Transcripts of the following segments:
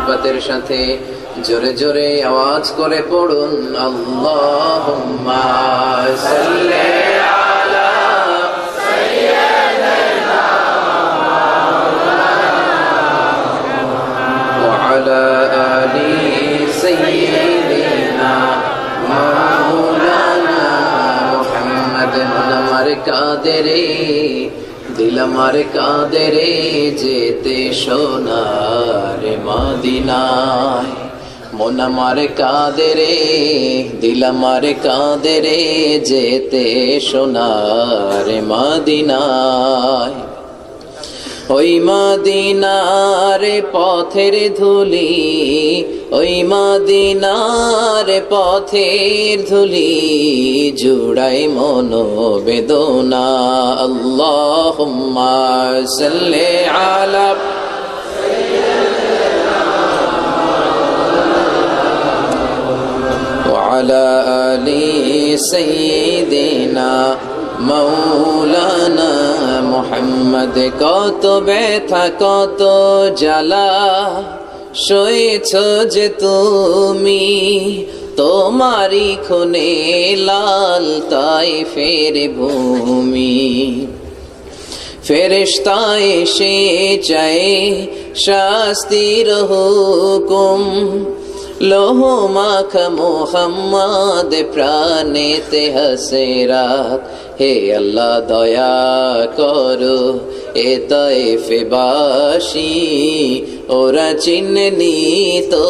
মহাব্বতের সাথে জোরে জোরে আওয়াজ করে পড়ুন আল্লাহুম্মা সাল্লি আলা وعلى آل سيدنا مولانا محمد মন আমার কাদেরে দিল আমার কাদেরে যেতে সোনার মদিনায়। মন আমার কাদেরে, দিল কাঁদে কাদেরে যেতে সোনার মদিনায়। ওই মাদিনার পথের ধুলি ওই মাদিনার পথের ধুলি জুড়াই মন বেদনা আল্লাহ সাল্লে আলা وعلى آل سيدنا মৌলানা মোহাম্মদ কত ব্যথা, কত জ্বালা। সয়েছ যে তুমি তোমারি খুনে লাল তাই ফের ভূমি। ফেরেশতা সে চায় শাস্তির হুকুম। লোহ মাখ মোহাম্মদ প্রাণেতে হাসেরাত হে আল্লাহ দয়া করো এ তয়ফেবাসী ওরা চিননি তো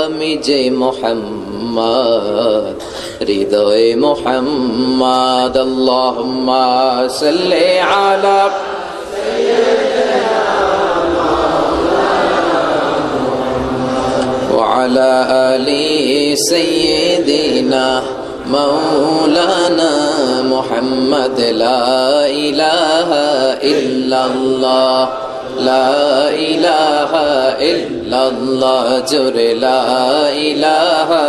আমি যে মোহাম্মদ হৃদয় মোহাম্মদ আল্লাহুম্মা সাল্লি আলা وعلى آل سيدنا মৌলানা মোহাম্মদ লাইলাহা ইল্লাল্লাহ লাইলাহা ইল্লাল্লাহ, জোরে লাইলাহা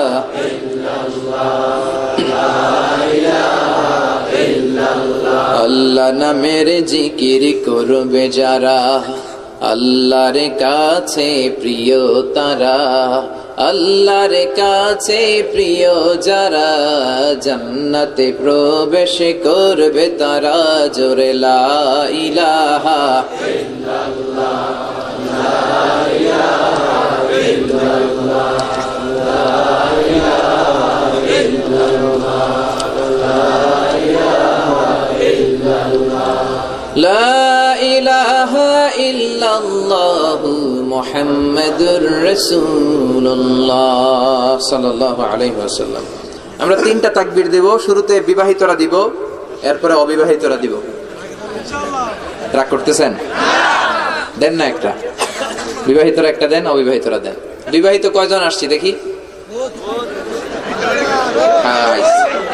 আল্লাহ নামের জিকির করবে যারা, আল্লাহর কাছে প্রিয় তারা। আল্লাহর কাছে প্রিয় যারা জান্নাতে প্রবেশ করবে তারা জোরে লা ইলাহা لا আমরা তিনটা তাকবির দিব, শুরুতে বিবাহিতরা দিব, এরপরে অবিবাহিতরা দিব। রাগ করতেছেন? দেন না একটা। বিবাহিতরা একটা দেন, অবিবাহিতরা দেন। বিবাহিত কয়জন আসছি দেখি?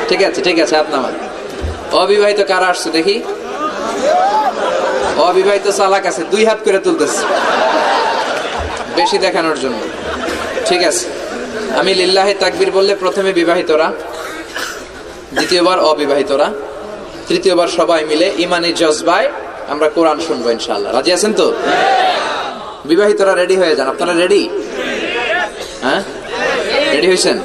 ঠিক আছে ঠিক আছে আপনার অবিবাহিত কারা আসছে দেখি? অবিবাহিত চালাক আছে, দুই হাত করে তুলতেছে। বেশি দেখানোর জন্য। ঠিক আছে। আমি লিল্লাহে তাকবির বললে প্রথমে বিবাহিতরা, দ্বিতীয়বার অবিবাহিতরা, তৃতীয়বার সবাই মিলে ইমানি জজবায় আমরা কোরআন শুনব ইনশাল্লাহ রাজি আছেন তো? বিবাহিতরা রেডি হয়ে যান। আপনারা রেডি? হ্যাঁ? রেডি হয়েছেন?